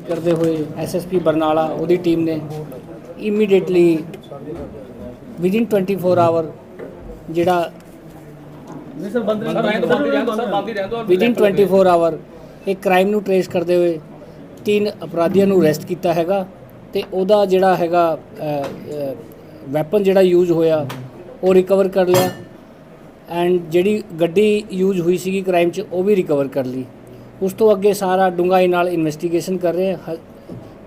ਕਰਦੇ ਹੋਏ ਐਸਐਸਪੀ ਬਰਨਾਲਾ ਉਹਦੀ ਟੀਮ ਨੇ ਇਮੀਡੀਏਟਲੀ ਵਿਦਿਨ 24 ਆਵਰ ਜਿਹੜਾ ਦੋ ਸਰ ਬੰਦ ਵਿਦਿਨ 24 ਆਵਰ ਇਹ ਕ੍ਰਾਈਮ ਨੂੰ ਟ੍ਰੇਸ ਕਰਦੇ ਹੋਏ ਤਿੰਨ ਅਪਰਾਧੀਆਂ ਨੂੰ ਅਰੈਸਟ ਕੀਤਾ ਹੈਗਾ ਤੇ ਉਹਦਾ ਜਿਹੜਾ ਹੈਗਾ ਵੈਪਨ ਜਿਹੜਾ ਯੂਜ਼ ਹੋਇਆ ਉਹ ਰਿਕਵਰ ਕਰ ਲਿਆ। ਐਂਡ ਜਿਹੜੀ ਗੱਡੀ ਯੂਜ਼ ਹੋਈ ਸੀਗੀ ਕ੍ਰਾਈਮ 'ਚ ਉਹ ਵੀ ਰਿਕਵਰ ਕਰ ਲਈ। ਉਸ ਤੋਂ ਅੱਗੇ ਸਾਰਾ ਡੂੰਘਾਈ ਨਾਲ ਇਨਵੈਸਟੀਗੇਸ਼ਨ ਕਰ ਰਹੇ ਹਾਂ।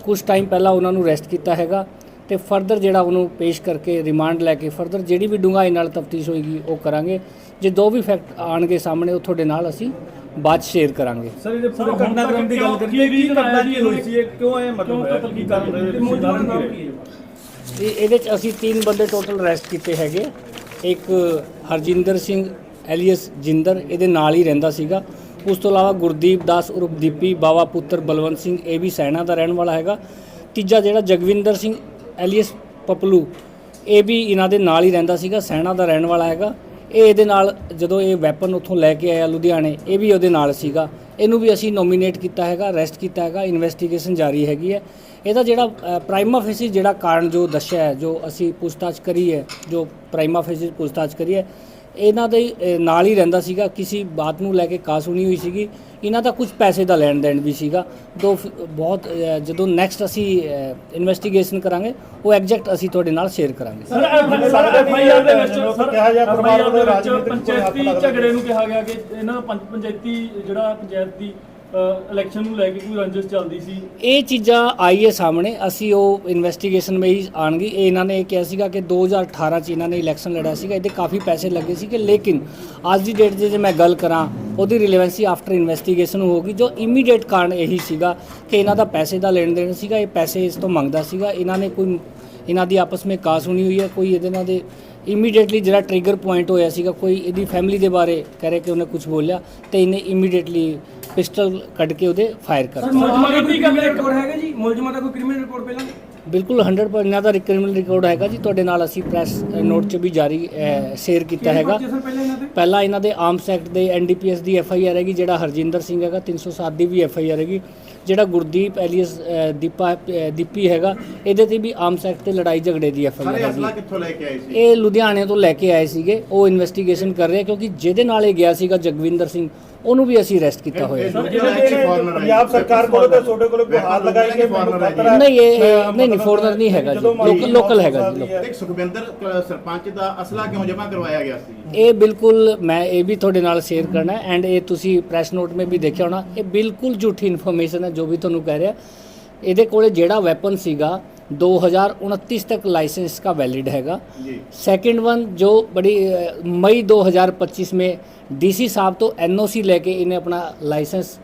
ਕੁਝ ਟਾਈਮ ਪਹਿਲਾਂ ਉਹਨਾਂ ਨੂੰ ਅਰੈਸਟ ਕੀਤਾ ਹੈਗਾ ਤੇ ਫਰਦਰ ਜਿਹੜਾ ਉਹਨੂੰ ਪੇਸ਼ ਕਰਕੇ ਰਿਮਾਂਡ ਲੈ ਕੇ ਫਰਦਰ ਜਿਹੜੀ ਵੀ ਡੂੰਘਾਈ ਨਾਲ ਤਫਤੀਸ਼ ਹੋਏਗੀ ਉਹ ਕਰਾਂਗੇ। ਜੇ ਦੋ ਵੀ ਫੈਕਟ ਆਣਗੇ ਸਾਹਮਣੇ ਉਹ ਤੁਹਾਡੇ ਨਾਲ ਅਸੀਂ ਬਾਅਦ ਸ਼ੇਅਰ ਕਰਾਂਗੇ। ਸਰ ਇਹਦੇ ਪੂਰੇ ਘਟਨਾਕ੍ਰਮ ਦੀ ਗੱਲ ਕਰੀਏ ਕੀ ਘਟਨਾ ਕੀ ਹੋਈ ਸੀ? ਇਹ ਕਿਉਂ ਇਹ ਮਤਲਬ ਹੋਇਆ ਕੀ ਕਾਰਨ ਰਹੇ? ਤੇ ਇਹਦੇ ਚ ਅਸੀਂ ਤਿੰਨ ਬੰਦੇ ਟੋਟਲ ਅਰੈਸਟ ਕੀਤੇ ਹੈਗੇ। ਇੱਕ ਹਰਜਿੰਦਰ ਸਿੰਘ ਐਲੀਅਸ ਜਿੰਦਰ ਇਹਦੇ ਨਾਲ ਹੀ ਰਹਿੰਦਾ ਸੀਗਾ। ਉਸ ਤੋਂ ਇਲਾਵਾ ਗੁਰਦੀਪ ਦਾਸ ਉਰਫ ਦੀਪੀ, ਬਾਵਾ ਪੁੱਤਰ ਬਲਵੰਤ ਸਿੰਘ, ਇਹ ਵੀ ਸੈਨਾ ਦਾ ਰਹਿਣ ਵਾਲਾ ਹੈਗਾ। ਤੀਜਾ ਜਿਹੜਾ ਜਗਵਿੰਦਰ ਸਿੰਘ, ਐਲੀਅਸ ਪਪਲੂ, ਇਹ ਵੀ ਇਹਨਾਂ ਦੇ ਨਾਲ ਹੀ ਰਹਿੰਦਾ ਸੀਗਾ, ਸੈਨਾ ਦਾ ਰਹਿਣ ਵਾਲਾ ਹੈਗਾ। ਇਹ ਇਹਦੇ ਨਾਲ ਜਦੋਂ ਇਹ ਵੈਪਨ ਉੱਥੋਂ ਲੈ ਕੇ ਆਇਆ ਲੁਧਿਆਣੇ, ਇਹ ਵੀ ਉਹਦੇ ਨਾਲ ਸੀਗਾ। ਇਹਨੂੰ ਵੀ ਅਸੀਂ ਨੋਮੀਨੇਟ ਕੀਤਾ ਹੈਗਾ ਅਰੈਸਟ ਕੀਤਾ ਹੈਗਾ ਇਨਵੈਸਟੀਗੇਸ਼ਨ ਜਾਰੀ ਹੈਗੀ ਹੈ। ਇਹਦਾ ਜਿਹੜਾ ਪ੍ਰਾਈਮਾ ਫੇਸੀ ਜਿਹੜਾ ਕਾਰਨ ਜੋ ਦੱਸਿਆ ਹੈ ਜੋ ਅਸੀਂ ਪੁੱਛਤਾਛ ਕਰੀ ਹੈ ਜੋ ਪ੍ਰਾਈਮਾ ਫੇਸੀ ਪੁੱਛਤਾਛ ਕਰੀ ਹੈ ਇਹਨਾਂ ਦੇ ਨਾਲ ਹੀ ਰਹਿੰਦਾ ਸੀਗਾ। ਕਿਸੇ ਬਾਤ ਨੂੰ ਲੈ ਕੇ ਕਾਸ ਸੁਣੀ ਹੋਈ ਸੀਗੀ। ਇਹਨਾਂ ਦਾ ਕੁਝ ਪੈਸੇ ਦਾ ਲੈਣ ਦੇਣ ਵੀ ਸੀਗਾ। ਦੋ ਫ- ਬਹੁਤ ਜਦੋਂ ਨੈਕਸਟ ਅਸੀਂ ਇਨਵੈਸਟੀਗੇਸ਼ਨ ਕਰਾਂਗੇ ਉਹ ਐਗਜ਼ੈਕਟ ਅਸੀਂ ਤੁਹਾਡੇ ਨਾਲ ਸ਼ੇਅਰ ਕਰਾਂਗੇ। ਸਰ ਐਫਆਈਆਰ ਦੇ ਵਿੱਚ ਸਰ ਕਿਹਾ ਜਾ ਰਾਜਨੀਤਿਕ ਪੰਚਾਇਤੀ ਝਗੜੇ ਨੂੰ ਕਿਹਾ ਗਿਆ ਕਿ ਇਹਨਾਂ ਪੰਚਾਇਤੀ ਜਿਹੜਾ ਪੰਚਾਇਤ ਦੀ ਇਲੈਕਸ਼ਨ ਨੂੰ ਲੈ ਕੇ ਕੋਈ ਰੰਜਿਸ਼ ਚੱਲਦੀ ਸੀ? ਇਹ ਚੀਜ਼ਾਂ ਆਈਏ ਸਾਹਮਣੇ, ਅਸੀਂ ਉਹ ਇਨਵੈਸਟੀਗੇਸ਼ਨ ਵਿੱਚ ਆਣਗੀ ਇਹ ਇਹਨਾਂ ਨੇ ਕਿਹਾ ਸੀਗਾ ਕਿ 2018 ਚ ਇਹਨਾਂ ਨੇ ਇਲੈਕਸ਼ਨ ਲੜਿਆ ਸੀਗਾ। ਇਹਦੇ ਕਾਫੀ ਪੈਸੇ ਲੱਗੇ ਸੀ ਕਿ ਲੇਕਿਨ ਅੱਜ ਦੀ ਡੇਟ 'ਚ ਜੇ ਮੈਂ ਗੱਲ ਕਰਾਂ, ਉਹਦੀ ਰਿਲੇਵੈਂਸੀ ਆਫਟਰ ਇਨਵੈਸਟੀਗੇਸ਼ਨ ਹੋਗੀ ਜੋ ਇਮੀਡੀਏਟ ਕਾਰਨ ਇਹੀ ਸੀਗਾ ਕਿ ਇਹਨਾਂ ਦਾ ਪੈਸੇ ਦਾ ਲੈਣ ਦੇਣ ਸੀਗਾ, ਇਹ ਪੈਸੇ ਇਸ ਤੋਂ ਮੰਗਦਾ ਸੀਗਾ। ਇਹਨਾਂ ਨੇ ਕੋਈ, ਇਹਨਾਂ ਦੀ ਆਪਸ ਵਿੱਚ ਕਾਸ ਹੋਣੀ ਹੋਈ ਹੈ, ਕੋਈ ਇਹਦੇ ਨਾਲ ਦੇ ਇਮੀਡੀਏਟਲੀ ਜਿਹੜਾ ਟ੍ਰਿਗਰ ਪੁਆਇੰਟ ਹੋਇਆ ਸੀਗਾ, ਕੋਈ ਇਹਦੀ ਫੈਮਿਲੀ ਦੇ ਬਾਰੇ ਕਹਿ ਰਿਹਾ ਕਿ ਉਹਨੇ ਕੁਝ ਬੋਲਿਆ ਤੇ ਇਹਨੇ ਇਮੀਡੀਏਟਲੀ ਪਿਸਟਲ ਕੱਢ ਕੇ ਉਹਦੇ ਫਾਇਰ ਕਰ ਮੁਲਜ਼ਮਾਂ ਦਾ ਕੋਈ ਕ੍ਰਿਮੀਨਲ ਰਿਕਾਰਡ ਹੈਗਾ ਜੀ? ਮੁਲਜ਼ਮਾਂ ਦਾ ਕੋਈ ਕ੍ਰਿਮੀਨਲ ਰਿਕਾਰਡ ਪਹਿਲਾਂ? ਬਿਲਕੁਲ 100% ਇਹਨਾਂ ਦਾ ਕ੍ਰਿਮੀਨਲ ਰਿਕਾਰਡ ਹੈਗਾ ਜੀ ਤੁਹਾਡੇ ਨਾਲ ਅਸੀਂ ਪ੍ਰੈਸ ਨੋਟ 'ਚ ਵੀ ਜਾਰੀ ਸ਼ੇਅਰ ਕੀਤਾ ਹੈਗਾ। ਪਹਿਲਾਂ ਇਹਨਾਂ ਤੇ ਪਹਿਲਾਂ ਇਹਨਾਂ ਦੇ ਆਰਮਸ ਐਕਟ ਦੇ ਐਨਡੀਪੀਐਸ ਦੀ ਐਫ ਆਈ ਆਰ ਹੈਗੀ ਜਿਹੜਾ ਹਰਜਿੰਦਰ ਸਿੰਘ ਹੈਗਾ 307 ਦੀ ਵੀ ਐਫ ਆਈ ਆਰ ਹੈਗੀ। ਜਿਹੜਾ ਗੁਰਦੀਪ ਐਲੀਅਸ ਦੀਪਾ ਦੀਪੀ ਹੈਗਾ ਇਹਦੇ ਤੇ ਵੀ ਆਰਮਸ ਐਕਟ ਤੇ ਲੜਾਈ ਝਗੜੇ ਦੀ ਐਫ ਆਈ ਆਰ ਹੈਗੀ। ਕਿੱਥੋਂ ਲੈ ਕੇ ਆਏ ਸੀ? ਇਹ ਲੁਧਿਆਣੇ ਤੋਂ ਲੈ ਕੇ ਆਏ ਸੀਗੇ ਉਹ ਇਨਵੈਸਟੀਗੇਸ਼ਨ ਕਰ ਰਹੇ ਕਿਉਂਕਿ ਜਿਹਦੇ ਨਾਲ ਇਹ ਗਿਆ ਸੀਗਾ ਜਗਵਿੰਦਰ ਸਿੰਘ ਉਹਨੂੰ ਵੀ ਅਸੀਂ ਅਰੈਸਟ ਕੀਤਾ ਹੋਇਆ ਹੈ। ਪੰਜਾਬ ਸਰਕਾਰ ਕੋਲੋਂ ਤੇ ਤੁਹਾਡੇ ਕੋਲੋਂ ਕੋਈ ਹਾथ ਲਗਾਈ ਕਿ ਫਾਰਮਰ ਹੈ ਜੀ। ਖਤਰਾ ਹੈ। ਨਹੀਂ ਇਹ ਨਹੀਂ ਨਹੀਂ ਫੋਰਨਰ ਨਹੀਂ ਹੈਗਾ ਜੀ ਲੋਕਲ ਲੋਕਲ ਹੈਗਾ ਜੀ। ਇੱਕ ਸੁਖਵਿੰਦਰ ਸਰਪੰਚ ਦਾ ਅਸਲਾ ਕਿਉਂ ਜਮ੍ਹਾਂ ਕਰਵਾਇਆ ਗਿਆ ਸੀ ਇਹ ਬਿਲਕੁਲ ਮੈਂ ਇਹ ਵੀ ਤੁਹਾਡੇ ਨਾਲ ਸ਼ੇਅਰ ਕਰਨਾ ਹੈ ਐਂਡ ਇਹ ਤੁਸੀਂ ਪ੍ਰੈਸ ਨੋਟ ਮੇ ਵੀ ਦੇਖਿਆ ਹੋਣਾ ਇਹ ਬਿਲਕੁਲ ਝੂਠੀ ਇਨਫੋਰਮੇਸ਼ਨ ਹੈ ਜੋ ਵੀ ਤੁਹਾਨੂੰ ਕਹਿ ਰਿਹਾ ਇਹਦੇ ਕੋਲੇ ਜਿਹੜਾ ਵੈਪਨ ਸੀਗਾ 2029 तक लाइसेंस का वैलिड हैगा। सेकंड वन जो बड़ी मई 2025 में ਡੀਸੀ ਸਾਹਿਬ ਤੋਂ ਐਨਓਸੀ ਲੈ ਕੇ ਇਹਨੇ ਆਪਣਾ ਲਾਇਸੈਂਸ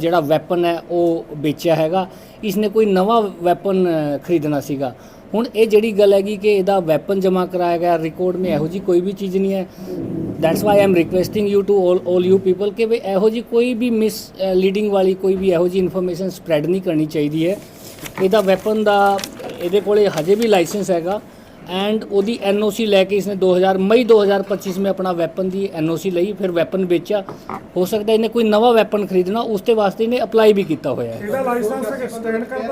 ਜਿਹੜਾ ਵੈਪਨ ਹੈ ਉਹ ਵੇਚਿਆ ਹੈਗਾ ਇਸਨੇ ਕੋਈ ਨਵਾਂ ਵੈਪਨ ਖਰੀਦਣਾ ਸੀਗਾ ਹੁਣ ਇਹ ਜਿਹੜੀ ਗੱਲ ਹੈਗੀ ਕਿ ਇਹਦਾ ਵੈਪਨ ਜਮ੍ਹਾਂ ਕਰਾਇਆ ਗਿਆ ਰਿਕਾਰਡ ਮੇ ਇਹੋ ਜੀ ਕੋਈ ਵੀ ਚੀਜ਼ ਨਹੀਂ ਹੈ that's why I am requesting you to all all you people ਕਿ ਵੀ ਇਹੋ ਜੀ ਕੋਈ ਵੀ ਮਿਸ ਲੀਡਿੰਗ ਵਾਲੀ ਕੋਈ ਵੀ ਇਹੋ ਜੀ ਇਨਫੋਰਮੇਸ਼ਨ ਸਪਰੈਡ ਨਹੀਂ ਕਰਨੀ ਚਾਹੀਦੀ ਹੈ ਇਹਦਾ ਵੈਪਨ ਦਾ ਇਹਦੇ ਕੋਲੇ ਹਜੇ ਵੀ ਲਾਇਸੈਂਸ ਹੈਗਾ ਐਂਡ ਉਹਦੀ ਐਨਓਸੀ ਲੈ ਕੇ ਇਸਨੇ 2000 ਮਈ 2025 ਮੇ ਆਪਣਾ ਵੈਪਨ ਦੀ ਐਨਓਸੀ ਲਈ ਫਿਰ ਵੈਪਨ ਵੇਚਿਆ। ਹੋ ਸਕਦਾ ਇਹਨੇ ਕੋਈ ਨਵਾਂ ਵੈਪਨ ਖਰੀਦਣਾ ਉਸ ਤੇ ਵਾਸਤੇ ਇਹਨੇ ਅਪਲਾਈ ਵੀ ਕੀਤਾ ਹੋਇਆ ਹੈ।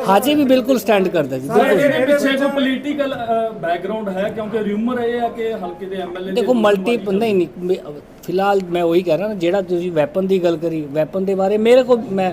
ਹਾਜੀ ਵੀ ਬਿਲਕੁਲ ਸਟੈਂਡ ਕਰਦਾ ਜੀ ਸਰ ਇਹਦੇ ਪਿੱਛੇ ਕੋਈ ਪੋਲੀਟੀਕਲ ਬੈਕਗ੍ਰਾਉਂਡ ਹੈ? ਕਿਉਂਕਿ ਰਿਊਮਰ ਇਹ ਹੈ ਕਿ ਹਲਕੇ ਦੇ ਐਮਐਲਏ ਦੇਖੋ ਮਲਟੀ ਨਹੀਂ ਨਹੀਂ ਫਿਲਹਾਲ ਮੈਂ ਉਹੀ ਕਹਿ ਰਿਹਾ ਨਾ ਜਿਹੜਾ ਤੁਸੀਂ ਵੈਪਨ ਦੀ ਗੱਲ ਕਰੀ ਵੈਪਨ ਦੇ ਬਾਰੇ ਮੇਰੇ ਕੋਲ ਮੈਂ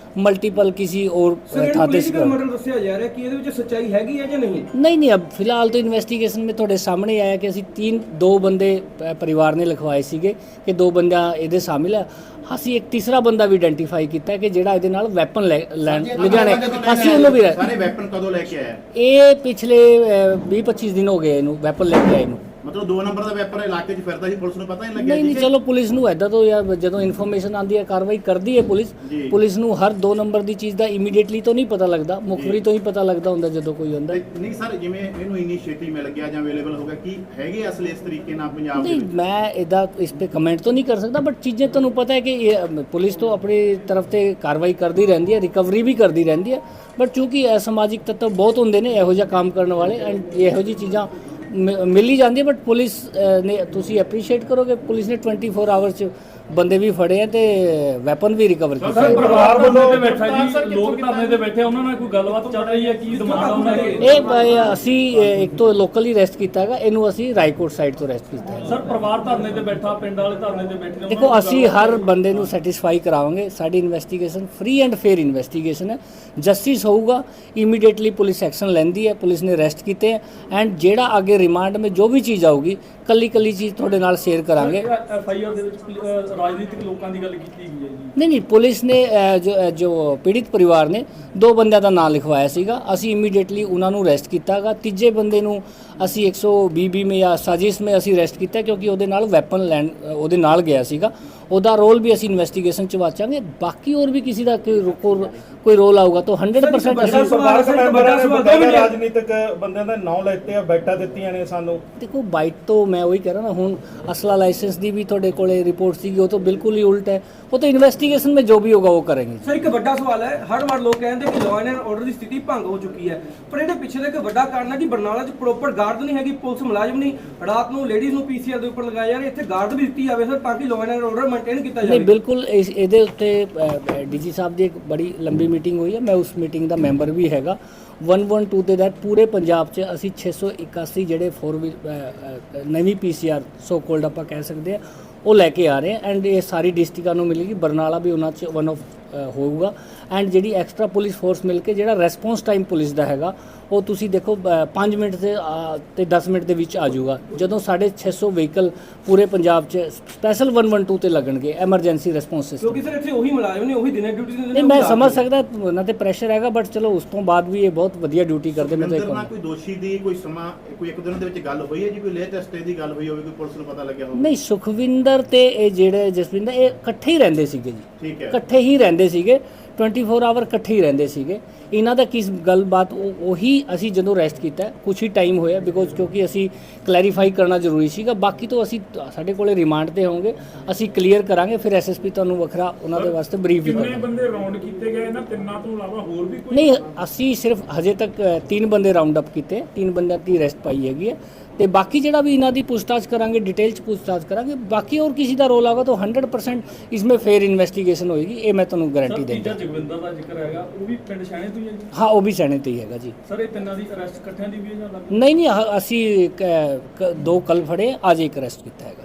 ਮਲਟੀਪਲ ਕਿਸੇ और ਸਰ अ, ਇਹ था ਪੋਲੀਟੀਕਲ ਮਰਡਰ ਦੱਸਿਆ ਜਾ ਰਿਹਾ ਕਿ ਇਹਦੇ ਵਿੱਚ ਸੱਚਾਈ ਹੈਗੀ ਹੈ ਜਾਂ ਨਹੀਂ नहीं नहीं अब फिलहाल तो इन्वेस्टिगेशन में ਤੁਹਾਡੇ ਸਾਹਮਣੇ ਆਇਆ ਕਿ ਅਸੀਂ ਤਿੰਨ ਦੋ ਬੰਦੇ ਪ- ਪਰਿਵਾਰ ਨੇ ਲਿਖਵਾਏ ਸੀਗੇ ਕਿ ਦੋ ਬੰਦਾ ਇਹਦੇ ਸ਼ਾਮਿਲ ਹੈ ਅਸੀਂ ਇੱਕ ਤੀਸਰਾ ਬੰਦਾ ਵੀ ਆਇਡੈਂਟੀਫਾਈ ਕੀਤਾ ਕਿ ਜਿਹੜਾ ਇਹਦੇ ਨਾਲ ਵੈਪਨ ਲੈਣ ਲੁਧਿਆਣੇ ਅਸੀਂ ਉਹਨੂੰ ਵੀ ਸਾਰੇ ਵੈਪਨ ਕਦੋਂ ਲੈ ਕੇ ਆਇਆ ਇਹ ਪਿਛਲੇ 20 25 ਦਿਨ ਹੋ ਗਏ ਇਹਨੂੰ ਵੈਪਨ ਲੈ ਕੇ ਆਏ ਨੂੰ ਮਤਲਬ ਦੋ ਨੰਬਰ ਦਾ ਵੈਪਨ ਇਲਾਕੇ 'ਚ ਫਿਰਦਾ ਸੀ ਪੁਲਿਸ ਨੂੰ ਪਤਾ ਨਹੀਂ ਲੱਗਿਆ ਨਹੀਂ ਨਹੀਂ ਚਲੋ ਪੁਲਿਸ ਨੂੰ ਐਦਾਂ ਤੋਂ ਯਾਰ ਜਦੋਂ ਇਨਫੋਰਮੇਸ਼ਨ ਆਉਂਦੀ ਹੈ ਕਾਰਵਾਈ ਕਰਦੀ ਹੈ ਪੁਲਿਸ। ਜੀ। ਪੁਲਿਸ ਨੂੰ ਹਰ ਦੋ ਨੰਬਰ ਦੀ ਚੀਜ਼ ਦਾ ਇਮੀਡੀਏਟਲੀ ਤਾਂ ਨਹੀਂ ਪਤਾ ਲੱਗਦਾ ਮੁਖਬਰੀ ਤੋਂ ਹੀ ਪਤਾ ਲੱਗਦਾ ਹੁੰਦਾ ਜਦੋਂ ਕੋਈ ਹੁੰਦਾ ਤੇ ਨਹੀਂ ਸਰ ਜਿਵੇਂ ਇਹਨੂੰ ਇੰਨੀ ਛੇਤੀ ਮਿਲ ਗਿਆ ਜਾਂ ਅਵੇਲੇਬਲ ਹੋ ਗਿਆ ਕੀ ਹੈਗੇ ਅਸਲ ਇਸ ਤਰੀਕੇ ਨਾਲ ਪੰਜਾਬ ਦੇ ਨਹੀਂ ਵਿੱਚ? ਮੈਂ ਇਹਦਾ ਇਸ ਤੇ ਕਮੈਂਟ ਤਾਂ ਨਹੀਂ ਕਰ ਸਕਦਾ ਬਟ ਚੀਜ਼ਾਂ ਤੁਹਾਨੂੰ ਪਤਾ ਹੈ ਕਿ ਇਹ, ਅਮ, ਪੁਲਿਸ ਤੋਂ ਆਪਣੀ ਤਰਫ ਤੇ ਕਾਰਵਾਈ ਕਰਦੀ ਰਹਿੰਦੀ ਹੈ ਰਿਕਵਰੀ ਵੀ ਕਰਦੀ ਰਹਿੰਦੀ ਹੈ। ਬਟ ਚੂੰਕਿ ਅਸਮਾਜਿਕ ਤੱਤਵ ਬਹੁਤ ਹੁੰਦੇ ਨੇ ਇਹੋ ਜਿਹਾ ਕੰਮ ਕਰਨ ਵਾਲੇ ਐਂਡ ਇਹੋ ਜਿਹੀ ਚੀਜ਼ਾਂ ਮਿਲ ਹੀ ਜਾਂਦੀ ਬਟ ਪੁਲਿਸ ਨੇ ਤੁਸੀਂ ਐਪਰੀਸ਼ੀਏਟ ਕਰੋਗੇ ਪੁਲਿਸ ਨੇ 24 ਆਵਰਸ ਚ ਬੰਦੇ ਵੀ ਫੜੇ ਆ ਤੇ ਵੈਪਨ ਵੀ ਰਿਕਵਰ ਕੀਤੇ ਸਰ ਪਰਿਵਾਰ ਵੱਲੋਂ ਤੇ ਬੈਠਾ ਜੀ ਲੋਕ ਧਰਨੇ ਤੇ ਬੈਠੇ ਉਹਨਾਂ ਨਾਲ ਕੋਈ ਗੱਲਬਾਤ ਚੱਲ ਰਹੀ ਹੈ ਕੀ ਡਿਮਾਂਡ ਉਹਨਾਂ ਦੀ ਇਹ ਬ- ਅਸੀਂ ਇੱਕ ਤੋਂ ਲੋਕਲੀ ਰੈਸਟ ਕੀਤਾ ਹੈਗਾ ਇਹਨੂੰ ਅਸੀਂ ਰਾਏਕੋਟ ਸਾਈਡ ਤੋਂ ਰੈਸਟ ਕੀਤਾ ਹੈ ਸਰ ਪਰਿਵਾਰ ਧਰਨੇ ਤੇ ਬੈਠਾ ਪਿੰਡ ਵਾਲੇ ਧਰਨੇ ਤੇ ਬੈਠੇ ਉਹਨਾਂ ਦੇਖੋ ਨਾਲ ਅਸੀਂ ਹਰ ਬੰਦੇ ਨੂੰ ਸੈਟੀਸਫਾਈ ਕਰਾਵਾਂਗੇ। ਸਾਡੀ investigation free and fair investigation ਹੈ। ਜਸਟਿਸ ਹੋਊਗਾ ਇਮੀਡੀਏਟਲੀ ਪੁਲਿਸ ਐਕਸ਼ਨ ਲੈਂਦੀ ਹੈ ਪੁਲਿਸ ਨੇ ਅਰੈਸਟ ਕੀਤੇ ਐਂਡ ਜਿਹੜਾ ਅੱਗੇ ਰਿਮਾਂਡ ਮੇ ਜੋ ਵੀ ਚੀਜ਼ ਆਊਗੀ ਕੱਲੀ ਕੱਲੀ ਚੀਜ਼ ਤੁਹਾਡੇ ਨਾਲ ਸ਼ੇਅਰ ਕਰਾਂਗੇ। ਐਫ ਆਈ ਆਰ ਦੇ ਵਿੱਚ ਰਾਜਨੀਤਿਕ ਲੋਕਾਂ ਦੀ ਗੱਲ ਕੀਤੀ ਗਈ ਹੈ ਜੀ। ਨਹੀਂ ਨਹੀਂ ਪੁਲਿਸ ਨੇ ਅ, ਜੋ ਅ, ਜੋ ਪੀੜਿਤ ਪਰਿਵਾਰ ਨੇ ਦੋ ਬੰਦਿਆਂ ਦਾ ਨਾਮ ਲਿਖਵਾਇਆ ਸੀਗਾ। ਅਸੀਂ ਇਮੀਡੀਏਟਲੀ ਉਹਨਾਂ ਨੂੰ ਅਰੈਸਟ ਕੀਤਾਗਾ। ਤੀਜੇ ਬੰਦੇ ਨੂੰ ਅਸੀਂ 120 ਬੀ ਮੇ ਜਾਂ ਸਾਜ਼ਿਸ਼ ਮੇ ਅਸੀਂ ਅਰੈਸਟ ਕੀਤਾ ਕਿਉਂਕਿ ਉਹਦੇ ਨਾਲ ਵੈਪਨ ਲੈਣ ਅ, ਉਹਦੇ ਨਾਲ ਗਿਆ ਸੀਗਾ। ਉਹਦਾ ਰੋਲ ਵੀ ਅਸੀਂ ਇਨਵੈਸਟੀਗੇਸ਼ਨ ਚ ਵਾਚਾਂਗੇ। ਬਾਕੀ ਹੋਰ ਵੀ ਕਿਸੇ ਦਾ ਕੋਈ ਰੋਲ ਆਊਗਾ ਤਾਂ 100% ਅਸੀਂ ਸਰਕਾਰ ਦੇ ਰਾਜਨੀਤਿਕ ਬੰਦਿਆਂ ਦਾ ਨਾਮ ਲੈਤੇ ਆ ਬੈਠਾ ਦਿੱਤੀਆਂ ਨੇ ਸਾਨੂੰ। ਦੇਖੋ ਬਾਈਟ ਤੋਂ ਮੈਂ ਉਹੀ ਕਹਿ ਰਿਹਾ ਨਾ ਹੁਣ ਅਸਲਾ ਲਾਇਸੈਂਸ ਦੀ ਵੀ ਤੁਹਾਡੇ ਕੋਲੇ ਰਿਪੋਰਟ ਸੀ ਉਹ ਤਾਂ ਬਿਲਕੁਲ ਹੀ ਉਲਟ ਹੈ। ਉਹ ਤਾਂ ਇਨਵੈਸਟੀਗੇਸ਼ਨ ਵਿੱਚ ਜੋ ਵੀ ਹੋਗਾ ਉਹ ਕਰਾਂਗੇ। ਸਰ ਇੱਕ ਵੱਡਾ ਸਵਾਲ ਹੈ। ਹਰ ਵਾਰ ਲੋਕ ਕਹਿੰਦੇ ਕਿ ਲਾਅ ਐਂਡ ਆਰਡਰ ਦੀ ਸਥਿਤੀ ਭੰਗ ਹੋ ਚੁੱਕੀ ਹੈ। ਪਰ ਇਹਦੇ ਪਿੱਛੇ ਦਾ ਇੱਕ ਵੱਡਾ ਕਾਰਨ ਹੈ ਕਿ ਬਰਨਾਲਾ 'ਚ ਪ੍ਰੋਪਰ ਗਾਰਡ ਨਹੀਂ ਹੈਗੀ ਪੁਲਿਸ ਮੁਲਾਜ਼ਮ ਨਹੀਂ। ਰਾਤ ਨੂੰ ਲੇਡੀਜ਼ ਨੂੰ ਪੀਸੀਆਰ ਦੇ ਉੱਪਰ ਲਗਾਇਆ ਯਾਰ ਇੱਥੇ ਗਾਰਡ ਵੀ ਦਿੱਤੀ ਜਾਵੇ ਸਰ ਤਾਂ ਕਿ ਲਾਅ ਐਂਡ ਆਰਡਰ ਮੇਨਟੇਨ ਕੀਤਾ ਨਹੀਂ ਜਾਵੇ? ਬਿਲਕੁਲ ਇਸ ਇਹਦੇ ਉੱਤੇ ਡੀਜੀ ਸਾਹਿਬ ਦੀ ਇੱਕ ਬੜੀ ਲੰਬੀ ਮੀਟਿੰਗ ਹੋਈ ਹੈ। ਮੈਂ ਉਸ ਮੀਟਿੰਗ ਦਾ ਮੈਂਬਰ ਵੀ ਹੈਗਾ। 112 ਦੇ ਤਹਿਤ ਪੂਰੇ ਪੰਜਾਬ 'ਚ ਅਸੀਂ 681 ਜਿਹੜੇ 4 ਨਵੀਂ ਪੀਸੀਆਰ ਸੋ ਕੋਲਡ ਆਪਾਂ ਕਹਿ ਸਕਦੇ ਆ ਉਹ ਲੈ ਕੇ ਆ ਰਹੇ ਐਂਡ ਇਹ ਸਾਰੀ ਡਿਸਟ੍ਰਿਕਟਾਂ ਨੂੰ ਮਿਲੇਗੀ। ਬਰਨਾਲਾ ਵੀ ਉਹਨਾਂ 'ਚ ਵਨ ਆਫ ਹੋਊਗਾ। ਐਂਡ ਜਿਹੜੀ ਐਕਸਟਰਾ ਪੁਲਿਸ ਫੋਰਸ ਮਿਲ ਕੇ ਜਿਹੜਾ ਰੈਸਪੌਂਸ ਟਾਈਮ ਪੁਲਿਸ ਦਾ ਹੈਗਾ ਉਹ ਤੁਸੀਂ ਦੇਖੋ 5 ਮਿੰਟ ਤੇ ਆ, ਤੇ 10 ਮਿੰਟ ਦੇ ਵਿੱਚ ਆ ਜਾਊਗਾ। ਜਦੋਂ 650 ਵਹੀਕਲ ਪੂਰੇ ਪੰਜਾਬ 'ਚ ਸਪੈਸ਼ਲ 112 ਤੇ ਲੱਗਣਗੇ ਐਮਰਜੈਂਸੀ ਰੈਸਪੌਂਸ ਸਿਸਟਮ ਕਿਉਂਕਿ ਸਰ ਇੱਥੇ ਉਹੀ ਮੁਲਾਜ਼ਮ ਨੇ ਉਹੀ ਦਿਨੇ ਡਿਊਟੀ ਦਿੰਦੇ ਨਹੀਂ ਮੈਂ ਸਮਝ ਸਕਦਾ ਉਹਨਾਂ ਤੇ ਪ੍ਰੈਸ਼ਰ ਹੈਗਾ ਬਟ ਚਲੋ ਉਸ ਤੋਂ ਬਾਅਦ ਵੀ ਇਹ ਬਹੁਤ ਵਧੀਆ ਡਿਊਟੀ ਕਰਦੇ ਮੈਂ ਤਾਂ ਕੋਈ ਦੋਸ਼ੀ ਦੀ ਕੋਈ ਸਮਾਂ ਕੋਈ ਇੱਕ ਦਿਨ ਦੇ ਵਿੱਚ ਗੱਲ ਹੋਈ ਹੈ ਜੀ ਕੋਈ ਲੇਟ ਸਟੇ ਦੀ ਗੱਲ ਹੋਈ ਹੋਵੇ ਕੋਈ ਪੁਲਿਸ ਨੂੰ ਪਤਾ ਲੱਗਿਆ ਹੋਵੇ? ਨਹੀਂ ਸੁਖਵਿੰਦਰ ਤੇ ਇਹ ਜਿਹੜੇ ਜਸਵਿੰਦਰ ਇਹ ਇਕੱਠੇ ਹੀ ਰਹਿੰਦੇ ਸੀਗੇ ਜੀ। ਠੀਕ ਹੈ। ਇਕੱਠੇ ਹੀ ਰਹਿੰਦੇ ਸੀਗੇ 24 ਆਵਰ ਇਕੱਠੇ ਹੀ ਰਹਿੰਦੇ ਸੀਗੇ। ਇਹਨਾਂ ਦਾ ਕਿਸ ਗੱਲਬਾਤ ਉਹ- ਉਹੀ ਅਸੀਂ ਜਦੋਂ ਰੈਸਟ ਕੀਤਾ ਕੁਝ ਹੀ ਟਾਈਮ ਹੋਇਆ ਬਿਕੋਜ਼ ਕਿਉਂਕਿ ਅਸੀਂ ਕਲੈਰੀਫਾਈ ਕਰਨਾ ਜ਼ਰੂਰੀ ਸੀਗਾ ਬਾਕੀ ਤੋਂ ਅਸੀਂ ਸਾਡੇ ਕੋਲੇ ਰਿਮਾਂਡ ਤੇ ਹੋਵਾਂਗੇ ਅਸੀਂ ਕਲੀਅਰ ਕਰਾਂਗੇ ਫਿਰ ਐਸਐਸਪੀ ਤੁਹਾਨੂੰ ਵੱਖਰਾ ਉਹਨਾਂ ਦੇ ਵਾਸਤੇ ਬਰੀਫ ਵੀ ਕਿੰਨੇ ਕਰਾਂਗੇ ਬੰਦੇ ਰਾਉਂਡ ਕੀਤੇ ਗਏ ਇਹਨਾਂ ਤਿੰਨਾਂ ਤੋਂ ਇਲਾਵਾ ਹੋਰ ਵੀ ਕੋਈ? ਨਹੀਂ ਅਸੀਂ ਸਿਰਫ ਹਜੇ ਤੱਕ ਅ, ਤਿੰਨ ਬੰਦੇ ਰਾਉਂਡ ਅਪ ਕੀਤੇ ਤਿੰਨ ਬੰਦਿਆਂ ਦੀ ਰੈਸਟ ਪਾਈ ਹੈਗੀ ਹੈ ਤੇ ਬਾਕੀ ਜਿਹੜਾ ਵੀ ਇਹਨਾਂ ਦੀ ਪੁੱਛਤਾਛ ਕਰਾਂਗੇ ਡਿਟੇਲ ਚ ਪੁੱਛਤਾਛ ਕਰਾਂਗੇ ਬਾਕੀ ਹੋਰ ਕਿਸੇ ਦਾ ਰੋਲ ਆਗਾ ਤਾਂ 100% ਇਸਮੇ ਫੇਰ ਇਨਵੈਸਟੀਗੇਸ਼ਨ ਹੋਏਗੀ ਇਹ ਮੈਂ ਤੁਹਾਨੂੰ ਗਾਰੰਟੀ ਦਿੰਦਾ। ਜਗਵਿੰਦਰ ਦਾ ਜ਼ਿਕਰ ਹੈਗਾ ਉਹ ਵੀ ਪਿੰਡ ਸ਼ਾਣੇ ਤੋਂ ਹੀ ਹੈ ਹਾਂ ਉਹ ਵੀ ਸੈਣੇ ਤੇ ਹੀ ਹੈਗਾ ਜੀ। ਸਰ ਇਹ ਤਿੰਨਾਂ ਦੀ ਅਰੈਸਟ ਇਕੱਠਿਆਂ ਦੀ ਵੀ ਹੈ ਜਾਂ ਅਲੱਗ ਨਹੀਂ ਨਹੀਂ ਆਹ ਅਸੀਂ ਕ- ਦੋ ਕੱਲ ਫੜੇ ਅੱਜ ਇੱਕ ਅਰੈਸਟ ਕੀਤਾ ਹੈਗਾ